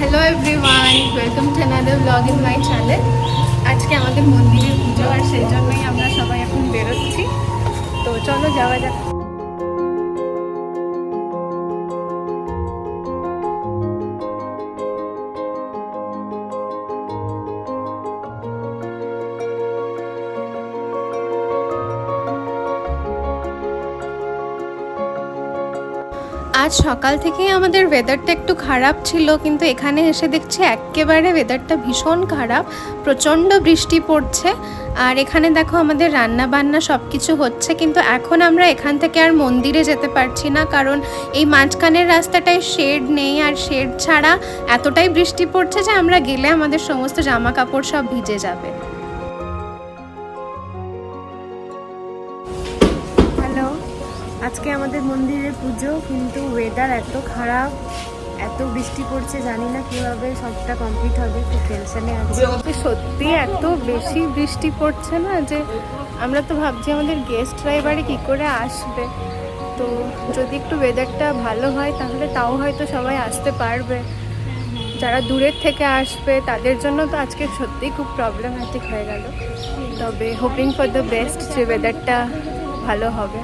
Hello everyone welcome to another blog in my channel আজকে আমাদের মন্দিরের পুজো আর সেই জন্যই আমরা সবাই এখন বেরোচ্ছি। তো চলো যাওয়া যাক। আজ সকাল থেকেই আমাদের ওয়েদারটা একটু খারাপ ছিল, কিন্তু এখানে এসে দেখছি একেবারে ওয়েদারটা ভীষণ খারাপ, প্রচণ্ড বৃষ্টি পড়ছে। আর এখানে দেখো আমাদের রান্না বান্না সব কিছু হচ্ছে, কিন্তু এখন আমরা এখান থেকে আর মন্দিরে যেতে পারছি না, কারণ এই মাঝখানের রাস্তাটায় শেড নেই, আর শেড ছাড়া এতটাই বৃষ্টি পড়ছে যে আমরা গেলে আমাদের সমস্ত জামা কাপড় সব ভিজে যাবে। আজকে আমাদের মন্দিরে পুজো, কিন্তু ওয়েদার এত খারাপ, এত বৃষ্টি পড়ছে, জানি না কীভাবে সবটা কমপ্লিট হবে, খুব টেনশনে আছে। সত্যি এত বেশি বৃষ্টি পড়ছে না যে আমরা তো ভাবছি আমাদের গেস্টরা এবারে কী করে আসবে। তো যদি একটু ওয়েদারটা ভালো হয়, তাহলে তাও হয়তো সবাই আসতে পারবে। যারা দূরের থেকে আসবে, তাদের জন্য তো আজকে সত্যিই খুব প্রবলেম্যাটিক হয়ে গেল। তবে হোপিং ফর দ্য বেস্ট যে ওয়েদারটা ভালো হবে।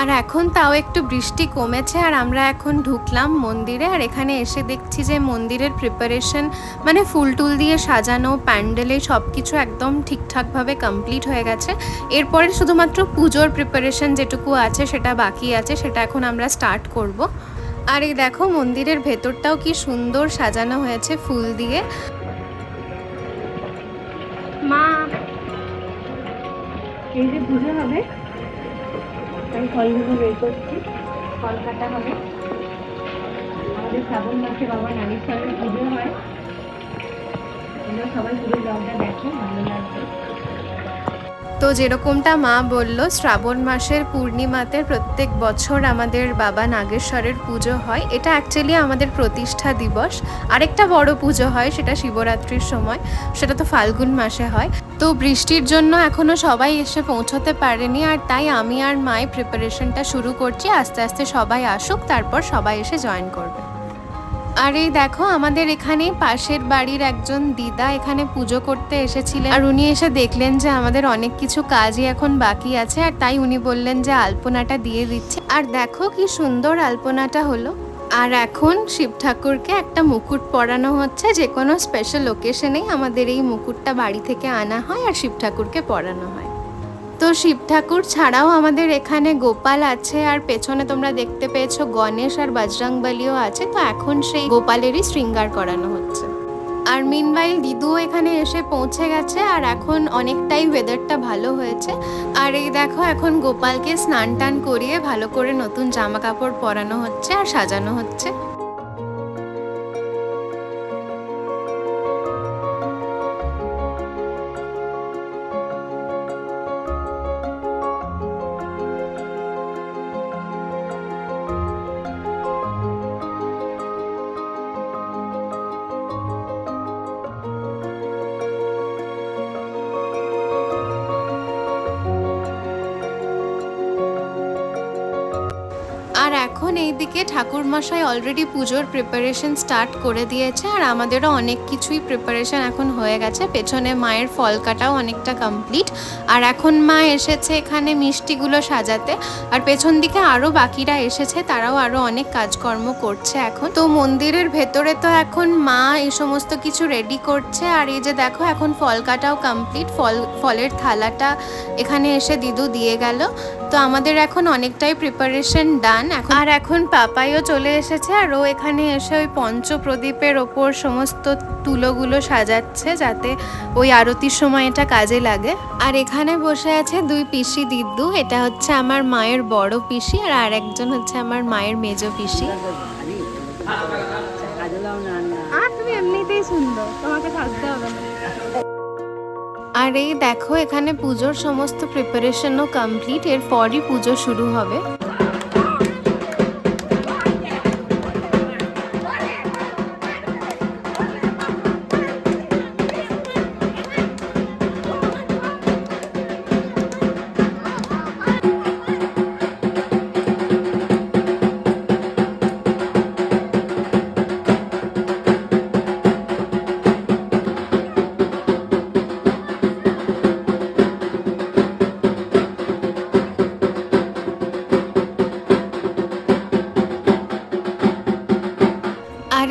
আর এখন তাও একটু বৃষ্টি কমেছে আর আমরা এখন ঢুকলাম মন্দিরে আর এখানে এসে দেখছি যে মন্দিরের প্রিপারেশন মানে ফুল টুল দিয়ে সাজানো প্যান্ডেলে সব কিছু একদম ঠিকঠাকভাবে কমপ্লিট হয়ে গেছে। এরপরে শুধুমাত্র পুজোর প্রিপারেশন যেটুকু আছে সেটা বাকি আছে, সেটা এখন আমরা স্টার্ট করব। আর এই দেখো মন্দিরের ভেতরটাও কি সুন্দর সাজানো হয়েছে ফুল দিয়ে। মা, এই যে পুজো হবে আমি ফলগুলো বের করছি। ফল কাটা হবে। আমাদের শ্রাবণ মাসে বাবা নারীর সালের পুজো হয়। সবাই পুরো ব্লগটা দেখো, ভালো লাগবে। তো যেরকমটা মা বলল, শ্রাবণ মাসের পূর্ণিমাতে প্রত্যেক বছর আমাদের বাবা নাগেশ্বরের পুজো হয়। এটা অ্যাকচুয়ালি আমাদের প্রতিষ্ঠা দিবস। আরেকটা বড় পুজো হয়, সেটা শিবরাত্রির সময়। সেটা তো ফাল্গুন মাসে হয়। তো বৃষ্টির জন্য এখনও সবাই এসে পৌঁছতে পারেনি আর তাই আমি আর মায়ের প্রিপারেশনটা শুরু করছি। আস্তে আস্তে সবাই আসুক, তারপর সবাই এসে জয়েন করবে। আর এই দেখো, আমাদের এখানে পাশের বাড়ির একজন দিদা এখানে পুজো করতে এসেছিলেন। আর উনি এসে দেখলেন যে আমাদের অনেক কিছু কাজই এখন বাকি আছে, আর তাই উনি বললেন যে আলপনাটা দিয়ে দিচ্ছে। আর দেখো কি সুন্দর আলপনাটা হলো। আর এখন শিব ঠাকুরকে একটা মুকুট পরানো হচ্ছে, যে কোনো স্পেশাল ওকেশনেই আমাদের এই মুকুটটা বাড়ি থেকে আনা হয় আর শিব ঠাকুরকে পরানো হয়। তো শিব ঠাকুর ছাড়াও আমাদের এখানে গোপাল আছে, আর পেছনে তোমরা দেখতে পেয়েছ গণেশ আর বজরংবলিও আছে, তো এখন সেই গোপালেরই শৃঙ্গার করানো হচ্ছে। আর মিনওয়াইল দিদুও এখানে এসে পৌঁছে গেছে, আর এখন অনেকটাই ওয়েদারটা ভালো হয়েছে। আর এই দেখো এখন গোপালকে স্নান টান করিয়ে ভালো করে নতুন জামা কাপড় পরানো হচ্ছে আর সাজানো হচ্ছে। এখন এইদিকে ঠাকুরমশাই অলরেডি পুজোর প্রিপারেশন স্টার্ট করে দিয়েছে আর আমাদেরও অনেক কিছুই প্রিপারেশন এখন হয়ে গেছে। পেছনে মায়ের ফল কাটাও অনেকটা কমপ্লিট আর এখন মা এসেছে এখানে মিষ্টিগুলো সাজাতে। আর পেছন দিকে আরও বাকিরা এসেছে, তারাও আরও অনেক কাজকর্ম করছে এখন। তো মন্দিরের ভেতরে তো এখন মা এই সমস্ত কিছু রেডি করছে। আর এই যে দেখো, এখন ফল কাটাও কমপ্লিট ফল, ফলের থালাটা এখানে এসে দিদু দিয়ে গেল। তো আমাদের এখন অনেকটাই প্রিপারেশন ডান আর এখন পাপাইও চলে এসেছে আর ও এখানে এসে ওই পঞ্চপ্রদীপের ওপর সমস্ত তুলোগুলো সাজাচ্ছে যাতে ওই আরতির সময় এটা কাজে লাগে। আর এখানে বসে আছে দুই পিসি দিদ্দু এটা হচ্ছে আমার মায়ের বড় পিসি আর আরেকজন হচ্ছে আমার মায়ের মেজ পিসি। আর তুমি এমনিতেই সুন্দর তোমাকে থাকতে হবে আর এই দেখো এখানে পুজোর সমস্ত প্রিপারেশনও কমপ্লিট এরপরই পুজো শুরু হবে।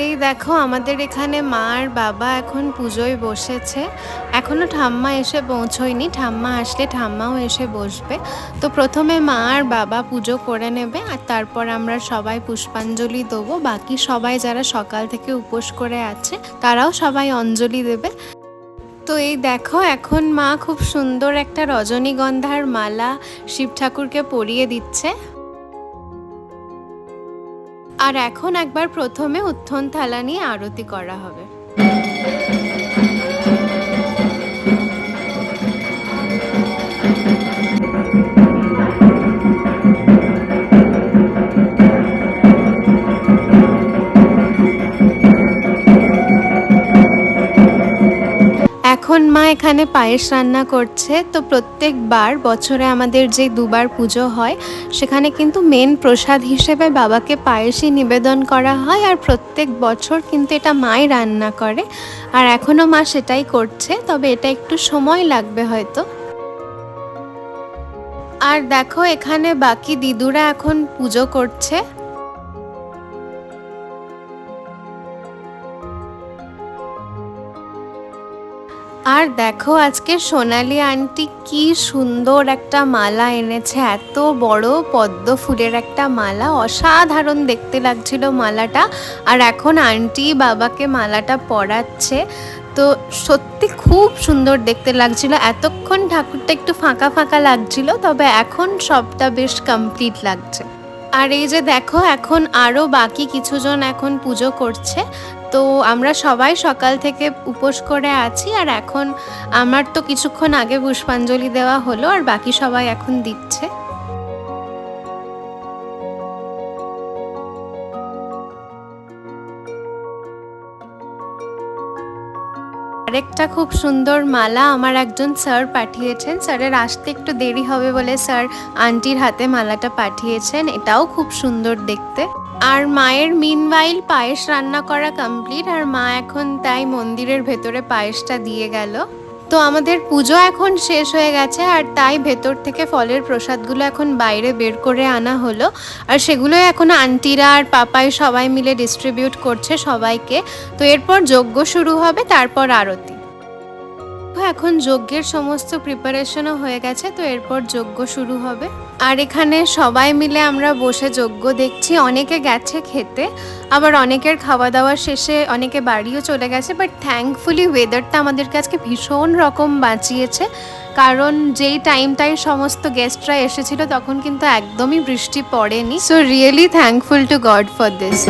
এই দেখো আমাদের এখানে মা আর বাবা এখন পুজোয় বসেছে। এখনও ঠাম্মা এসে পৌঁছয়নি। ঠাম্মা আসলে ঠাম্মাও এসে বসবে। তো প্রথমে মা আর বাবা পুজো করে নেবে আর তারপর আমরা সবাই পুষ্পাঞ্জলি দেবো। বাকি সবাই যারা সকাল থেকে উপোস করে আছে, তারাও সবাই অঞ্জলি দেবে। তো এই দেখো, এখন মা খুব সুন্দর একটা রজনীগন্ধার মালা শিব ঠাকুরকে পরিয়ে দিচ্ছে। আর এখন একবার প্রথমে উত্থন থালা নিয়ে আরতি করা হবে। মা এখানে পায়েস রান্না করছে, তো প্রত্যেকবার বছরে আমাদের যে দুবার পুজো হয়, সেখানে কিন্তু মেন প্রসাদ হিসেবে বাবাকে পায়েসই নিবেদন করা হয় আর প্রত্যেক বছর কিন্তু এটা মাই রান্না করে। আর এখনও মা সেটাই করছে, তবে এটা একটু সময় লাগবে হয়তো। আর দেখো এখানে বাকি দিদুরা এখন পুজো করছে। আর দেখো আজকে সোনালি আন্টি কি সুন্দর একটা মালা এনেছে। এত বড় পদ্ম ফুলের একটা মালা। অসাধারণ দেখতে লাগছিল মালাটা। আর এখন আন্টি বাবাকে মালাটা পরাচ্ছে। তো সত্যি খুব সুন্দর দেখতে লাগছিল। এতক্ষণ ঠাকুরটা একটু ফাঁকা ফাঁকা লাগছিল, তবে এখন সবটা বেশ কমপ্লিট লাগছে। আর এই যে দেখো, এখন আরও বাকি কিছুজন এখন পুজো করছে। তো আমরা সবাই সকাল থেকে উপোস করে আছি আর এখন আমার তো কিছুক্ষণ আগে পুষ্পাঞ্জলি দেওয়া হলো, আর বাকি সবাই এখন দিচ্ছে। আরেকটা খুব সুন্দর মালা আমার একজন স্যার পাঠিয়েছেন। স্যারের আসতে একটু দেরি হবে বলে স্যার আন্টির হাতে মালাটা পাঠিয়েছেন। এটাও খুব সুন্দর দেখতে। আর মায়ের মিনওয়াইল পায়েস রান্না করা কমপ্লিট আর মা এখন তাই মন্দিরের ভেতরে পায়েসটা দিয়ে গেল। তো আমাদের পুজো এখন শেষ হয়ে গেছে আর তাই ভেতর থেকে ফলের প্রসাদগুলো এখন বাইরে বের করে আনা হলো। আর সেগুলো এখন আন্টিরা আর পাপাই সবাই মিলে ডিস্ট্রিবিউট করছে সবাইকে। তো এরপর যজ্ঞ শুরু হবে, তারপর আরতি। এখন যজ্ঞের সমস্ত প্রিপারেশনও হয়ে গেছে, তো এরপর যজ্ঞ শুরু হবে। আর এখানে সবাই মিলে আমরা বসে যজ্ঞ দেখছি। অনেকে গেছে খেতে, আবার অনেকের খাওয়া দাওয়া শেষে অনেকে বাড়িও চলে গেছে বাট থ্যাঙ্কফুলি ওয়েদারটা আমাদের কাছে ভীষণ রকম বাঁচিয়েছে। কারণ যেই টাইমটাই সমস্ত গেস্টরা এসেছিল, তখন কিন্তু একদমই বৃষ্টি পড়েনি। So really thankful to god for this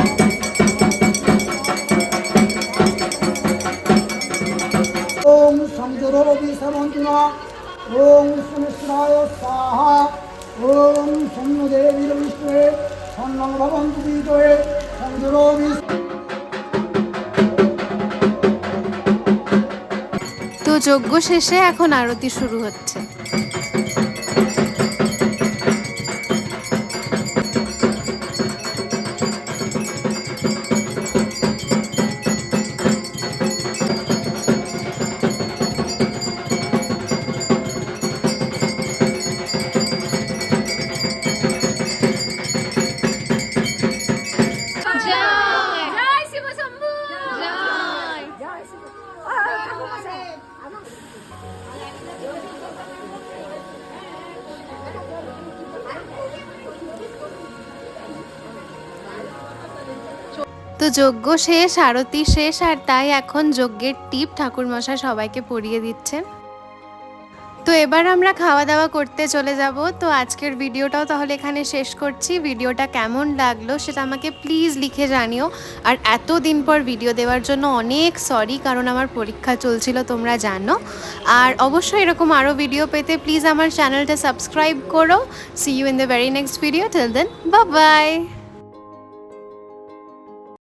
ওম সুমিশ্রায় স্বাহা ওম সন্ন্যদেবীর বিষ্ণুয়ে সন্নং ভবন্তু বিজয়ে সমুদ্রবি তো যজ্ঞ শেষে এখন আরতি শুরু হচ্ছে। তো যজ্ঞ শেষ, আরতি শেষ, আর তাই এখন যজ্ঞের টিপ ঠাকুরমশাই সবাইকে পরিয়ে দিচ্ছেন। তো এবার আমরা খাওয়া দাওয়া করতে চলে যাব। তো আজকের ভিডিওটাও তাহলে এখানে শেষ করছি। ভিডিওটা কেমন লাগল সেটা আমাকে প্লিজ লিখে জানিও। আর এত দিন পর ভিডিও দেওয়ার জন্য অনেক সরি, কারণ আমার পরীক্ষা চলছিল, তোমরা জানো। আর অবশ্যই এরকম আরও ভিডিও পেতে প্লিজ আমার চ্যানেলটা সাবস্ক্রাইব করো। See you in the very next video till then বা বাই